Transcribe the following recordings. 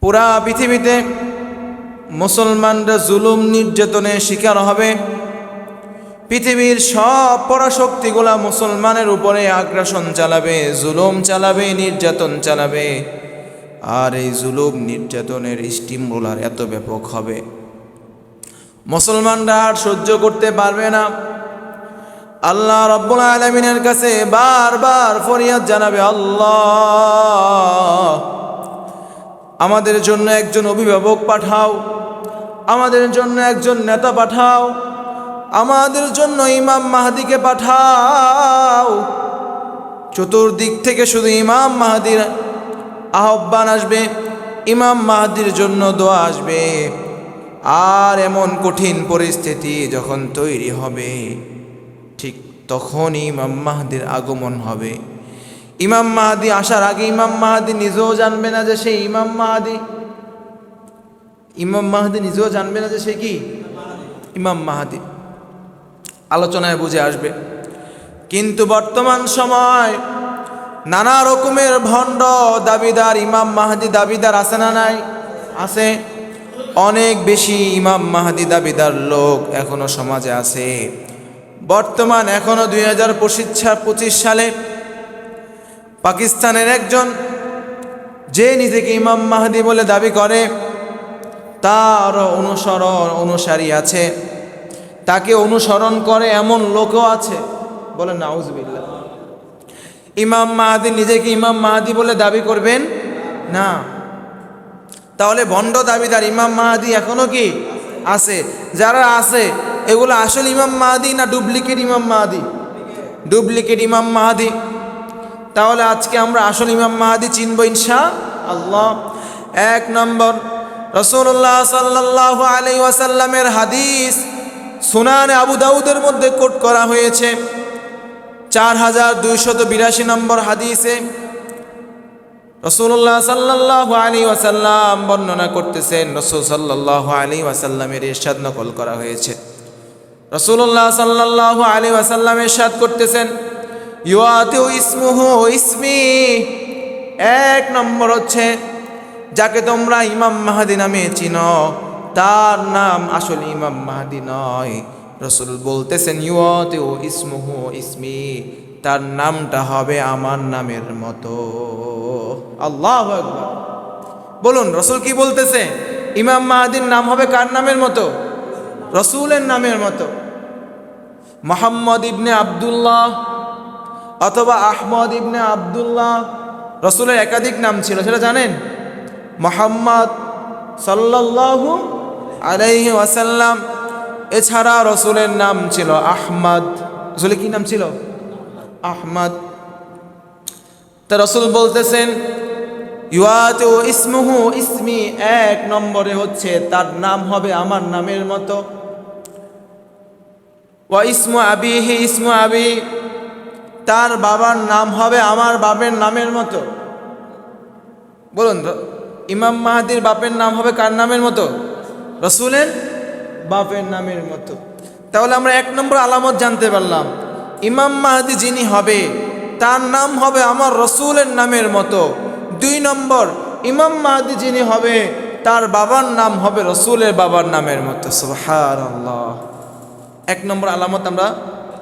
পুরা পৃথিবীতে মুসলমানরা জুলুম নির্যাতনের শিকার হবে। পৃথিবীর সব পরাশক্তিগুলা মুসলমানের উপরে আগ্রাসন চালাবে, জুলুম চালাবে, নির্যাতন চালাবে। আর এই জুলুম নির্যাতনের স্টিম রোলার এত ব্যাপক হবে। মুসলমানরা আর সহ্য করতে পারবে না। আল্লাহ রব্বুল আলমিনের কাছে বারবার ফরিয়াদ জানাবে, আল্লাহ। আমাদের জন্য একজন অভিভাবক পাঠাও, আমাদের জন্য একজন নেতা পাঠাও, আমাদের জন্য ইমাম মাহাদিকে পাঠাও। চতুর্দিক থেকে শুধু ইমাম মাহাদির আহ্বান আসবে, ইমাম মাহাদির জন্য দোয়া আসবে। আর এমন কঠিন পরিস্থিতি যখন তৈরি হবে, ঠিক তখন ইমাম মাহাদির আগমন হবে। ইমাম মাহাদি আসার আগে ইমাম মাহাদি নিজেও জানবে না যে সে ইমাম মাহাদি। ইমাম মাহাদি নিজেও জানবে না যে সে কি? ইমাম মাহাদি। আলোচনায় বুঝে আসবে। কিন্তু বর্তমান সময় নানা রকমের ভণ্ড দাবিদার, ইমাম মাহাদি দাবিদার আছে না নাই? আছে। অনেক বেশি ইমাম মাহাদি দাবিদার লোক এখনও সমাজে আছে। বর্তমান এখনও দুই হাজার পঁচিশ সালে পাকিস্তানের একজন যে নিজেকে ইমাম মাহাদি বলে দাবি করে, তার অনুসরণ অনুসারী আছে। তাকে অনুসরণ করে এমন লোকও আছে। বলে নাউজবিল্লা ইমাম মাহাদি নিজেকে ইমাম মাহাদি বলে দাবি করবেন? না। তাহলে ভণ্ড দাবিদার ইমাম মাহাদি এখনও কি আছে? যারা আছে, এগুলো আসল ইমাম মাহাদি না ডুপ্লিকেট ইমাম মাহাদি? ডুপ্লিকেট ইমাম মাহাদি। তাহলে আজকে আমরা আসল ইমাম মাহাদি চিনব ইনশা আল্লাহ। এক নম্বর রসুল্লাহ সাল্লাহ আলাই ওয়াসাল্লামের হাদিস সুনানে আবু দাউদের মধ্যে কোট করা হয়েছে। চার হাজার দুইশত বিরাশি নম্বর হাদিসে রসুল্লাহ সাল্লাহ আলী ওয়াসাল্লাম বর্ণনা করতেছেন, রসুল সাল্লাহ আলী ওয়াসাল্লামের ইরশাদ নকল করা হয়েছে। রসুল্লাহ সাল্লাহ আলী ওয়াসাল্লাম ইরশাদ করতেছেন ইউআতেও ইসমুহু ইসমি। এক নম্বর হচ্ছে, যাকে তোমরা ইমাম মাহাদি নামে চিনো, তার নাম আসলে ইমাম মাহাদি নয়। রসুল বলতেছেন ইউআতেও ইসমুহু ইসমি, তার নামটা হবে আমার নামের মতো। আল্লাহ বলুন, রসুল কি বলতেছে? ইমাম মাহাদির নাম হবে কার নামের মতো? রসুলের নামের মতো। মোহাম্মদ ইবনে আবদুল্লাহ অথবা আহমদ ইবনে আবদুল্লাহ, রসুলের একাধিক নাম ছিল, সেটা জানেন? মোহাম্মদ সাল্লাল্লাহু আলাইহি ওয়াসাল্লাম। এছাড়া রসুলের নাম ছিল আহমদ। রসুলের কি নাম ছিল? আহমদ। তা রসুল বলতেছেন, ইউয়াতে ও ইসমুহু ইসমি এক নম্বরে হচ্ছে, তার নাম হবে আমার নামের মতো। ওয়া ইসমু আবিহি, ইসমু আবি তার বাবার নাম হবে আমার বাপের নামের মতো। বলুন ইমাম মাহাদির বাপের নাম হবে কার নামের মতো? রসুলের বাপের নামের মতো। তাহলে আমরা এক নম্বর আলামত জানতে পারলাম, ইমাম মাহাদি যিনি হবে, তার নাম হবে আমার রসুলের নামের মতো। দুই নম্বর, ইমাম মাহাদি যিনি হবে, তার বাবার নাম হবে রসুলের বাবার নামের মতো। সুহার এক নম্বর আলামত আমরা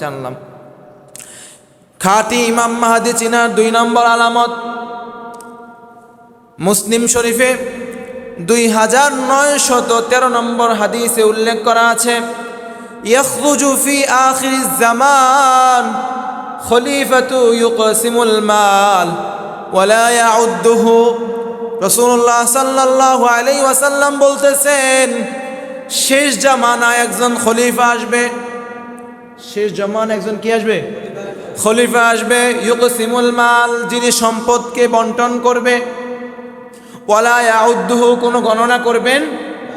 জানলাম। খাটি ইমাম মাহাদি চিনার দুই নম্বর আলামত। মুসলিম শরীফে দুই হাজার নয় শত তেরো নম্বর হাদিসে উল্লেখ করা আছে জামান মাল ওয়াসাল্লাম বলতেছেন, শেষ জামানায় একজন খলিফা আসবে। শেষ জামান একজন কি আসবে? খলিফা আসবে, ইউকসিমুল মাল, যিনি সম্পদকে বন্টন করবে। ওয়ালা ইয়াউদ্দুহু, কোনো গণনা করবেন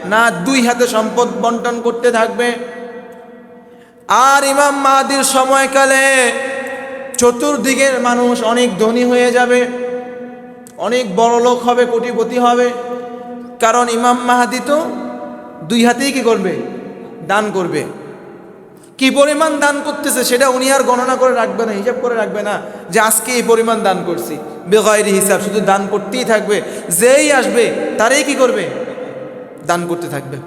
না, দুই হাতে সম্পদ বন্টন করতে থাকবে। আর ইমাম মাহাদির সময়কালে চতুর্দিকের মানুষ অনেক ধনী হয়ে যাবে, অনেক বড় লোক হবে, কোটিপতি হবে। কারণ ইমাম মাহাদি তো দুই হাতেই কি করবে? দান করবে। কি পরিমাণ দান করতেছে সেটা উনি আর গণনা করে রাখবে না, হিসাব করে রাখবে না যে আজকে এই পরিমাণ দান করছি। বেগয়ের হিসাব, শুধু দান করতেই থাকবে, যেই আসবে তারাই কি করবে? দান করতে থাকবে।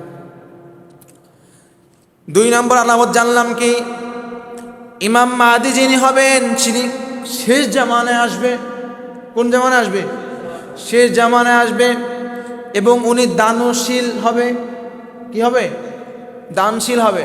দুই নম্বর আলামত জানলাম কি, ইমাম মাহাদি যিনি হবেন, তিনি শেষ জামানায় আসবে। কোন জামানায় আসবে? শেষ জামানায় আসবে এবং উনি দানশীল হবে। কি হবে? দানশীল হবে।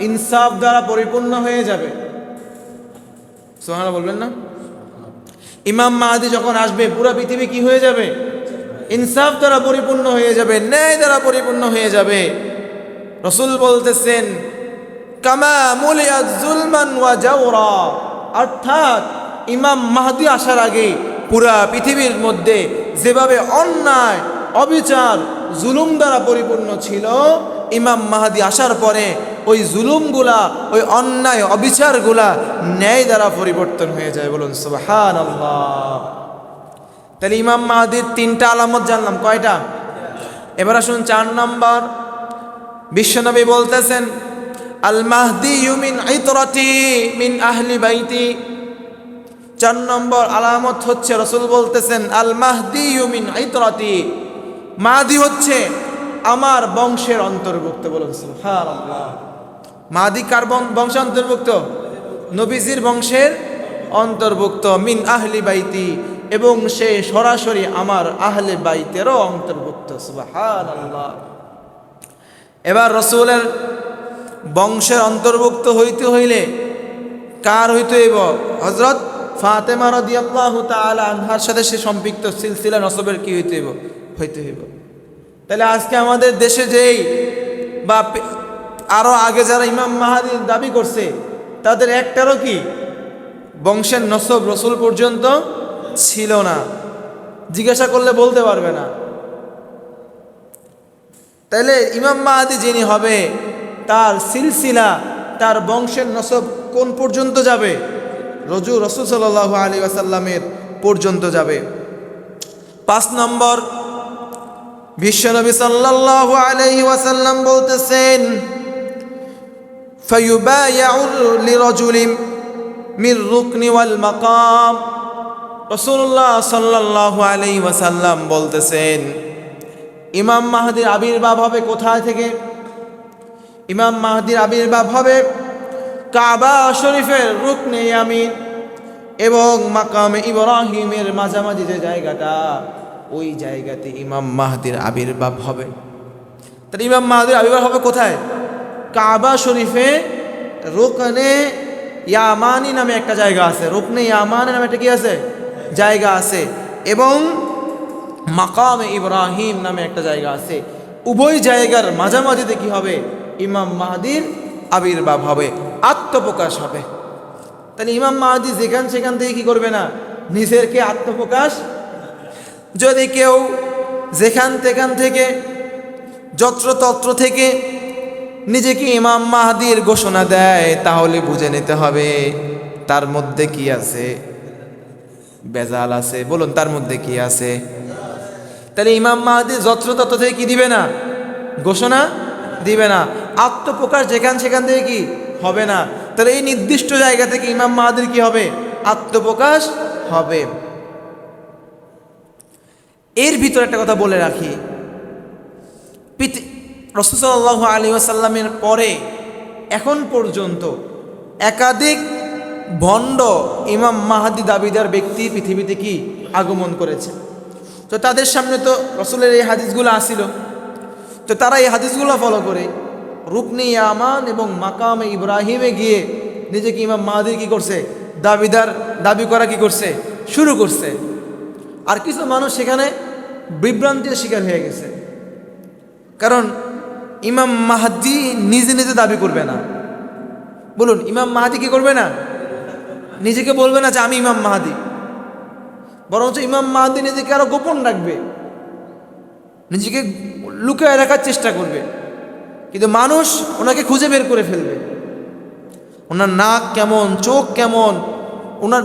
ইনসাফ দ্বারা পরিপূর্ণ হয়ে যাবে। সোহানা বলবেন না? ইমাম মাহাদি যখন আসবে, পুরা পৃথিবী কি হয়ে যাবে? ইনসাফ দ্বারা পরিপূর্ণ হয়ে যাবে, ন্যায় দ্বারা পরিপূর্ণ হয়ে যাবে। রসুল বলতেছেন, কামা মুলিয়াত জুলমান ওয়া জাওরা। অর্থাৎ ইমাম মাহাদি আসার আগে পুরা পৃথিবীর মধ্যে যেভাবে অন্যায়, অবিচার, জুলুম দ্বারা পরিপূর্ণ ছিল, ইমাম মাহাদি আসার পরে ওই জুলুমগুলা, ওই অন্যায়, অবিচারগুলা ন্যায় দ্বারা পরিবর্তন হয়ে যায় বলুন সুবহান তাহলে ইমাম মাহাদির তিনটা আলামত জানলাম, কয়টা? এবার আসুন চার নম্বর। বিশ্বনবী বলতেছেন আল মাহদি মিন আইতরাতি মিন আহলি বাইতি। চার নম্বর আলামত হচ্ছে, রসুল বলতেছেন আল মাহদি মিন আইতরাতি মাহাদি হচ্ছে আমার বংশের অন্তর্ভুক্ত বলুন, সুবহানাল্লাহ। মাহাদি কার বং- বংশের অন্তর্ভুক্ত নবীজির বংশের অন্তর্ভুক্ত, মিন আহলি বাইতি, এবং সে সরাসরি আমার আহলে বাইতেরও অন্তর্ভুক্ত এবার রসুলের বংশের অন্তর্ভুক্ত হইতে হইলে কার হইতে হইব? হজরত ফাতেমা রদিয়াল্লাহু তাআলা আনহার সাথে সে সম্পৃক্ত সিলসিলা নসবের কি হইতে হইব? হইতে হইব। তাহলে আজকে আমাদের দেশে যেই বা পে- আরও আগে যারা ইমাম মাহাদির দাবি করছে, তাদের একটারও কি? বংশের নসব রসুল পর্যন্ত ছিল না। জিজ্ঞাসা করলে বলতে পারবে না। তাইলে ইমাম মাহাদি যিনি হবে, তার সিলসিলা, তার বংশের নসব কোন পর্যন্ত যাবে? রজু রসুল সাল্লাহ আলী আসাল্লামের পর্যন্ত যাবে। পাঁচ নম্বর, বিশ্বনবী সাল্লাল্লাহু আলাইহি ওয়াসাল্লাম বলতেছেন লিরাজুলিন মির রুকনি ওয়াল মাকাম রাসূলুল্লাহ সাল্লাল্লাহু আলাইহি ওয়াসাল্লাম বলতেছেন, ইমাম মাহাদির আবির্ভাব হবে কোথায় থেকে? ইমাম মাহাদির আবির্ভাব হবে কাবা শরীফের রুকনে ইয়ামিন এবং মাকামে ইব্রাহিমের মাঝামাঝি যে জায়গাটা, ওই জায়গাতে ইমাম মাহাদির আবির্ভাব হবে। তাহলে ইমাম মাহাদির আবির্ভাব হবে কোথায়? কাবা শরীফে রোকনে ইয়ামানি নামে একটা জায়গা আছে। রোকনে ইয়ামানি নামে একটা কি আছে? জায়গা আছে। এবং মাকাম ইব্রাহিম নামে একটা জায়গা আছে। উভয় জায়গার মাঝামাঝিতে কি হবে? ইমাম মাহাদির আবির্ভাব হবে, আত্মপ্রকাশ হবে। তাহলে ইমাম মাহাদি যেখান সেখান থেকে কি করবে না? নিজেরকে আত্মপ্রকাশ। যদি কেউ যেখান তেখান থেকে, যত্রতত্র থেকে নিজেকে ইমাম মাহাদির ঘোষণা দেয়, তাহলে বুঝে নিতে হবে তার মধ্যে কি আছে? বেজাল আছে। বলুন, তার মধ্যে কি আছে? তাহলে ইমাম মাহাদি যত্রতত্র থেকে কি দিবে না? ঘোষণা দিবে না। আত্মপ্রকাশ যেখান সেখান থেকে কি? হবে না। তাহলে এই নির্দিষ্ট জায়গা থেকে ইমাম মাহাদির কি হবে? আত্মপ্রকাশ হবে। এর ভিতরে একটা কথা বলে রাখি। রসুসাল্লাহ আলী আসাল্লামের পরে এখন পর্যন্ত একাধিক ভণ্ড ইমাম মাহাদি দাবিদার ব্যক্তি পৃথিবীতে কি আগমন করেছে? তো তাদের সামনে তো রসুলের এই হাদিসগুলো আসিল। তো তারা এই হাদিসগুলো ফলো করে, রুকনি ইয়ামান এবং মাকামে ইব্রাহিমে গিয়ে নিজেকে ইমাম মাহাদির কি করছে? দাবিদার, দাবি করা কি করছে? শুরু করছে। আর কিছু মানুষ সেখানে বিভ্রান্তির শিকার হয়ে গেছে। কারণ ইমাম মাহাদি নিজে নিজে দাবি করবে না। বলুন, ইমাম মাহাদি কি করবে না? নিজেকে বলবে না যে আমি ইমাম মাহাদি। বরঞ্চ ইমাম মাহাদি নিজেকে আরও গোপন রাখবে। নিজেকে লুকিয়ে রাখার চেষ্টা করবে। কিন্তু মানুষ ওনাকে খুঁজে বের করে ফেলবে। ওনার নাক কেমন, চোখ কেমন, ওনার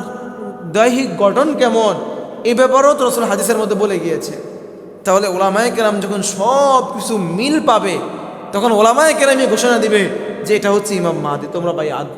দৈহিক গঠন কেমন এই ব্যাপারেও তো রসুল হাদিসের মধ্যে বলে গিয়েছে। তাহলে ওলামায় কেরাম যখন সব কিছু মিল পাবে তখন ওলামায় কেরামি ঘোষণা দিবে যে এটা হচ্ছে ইমাম মাহাদি তোমরা ভাই আধ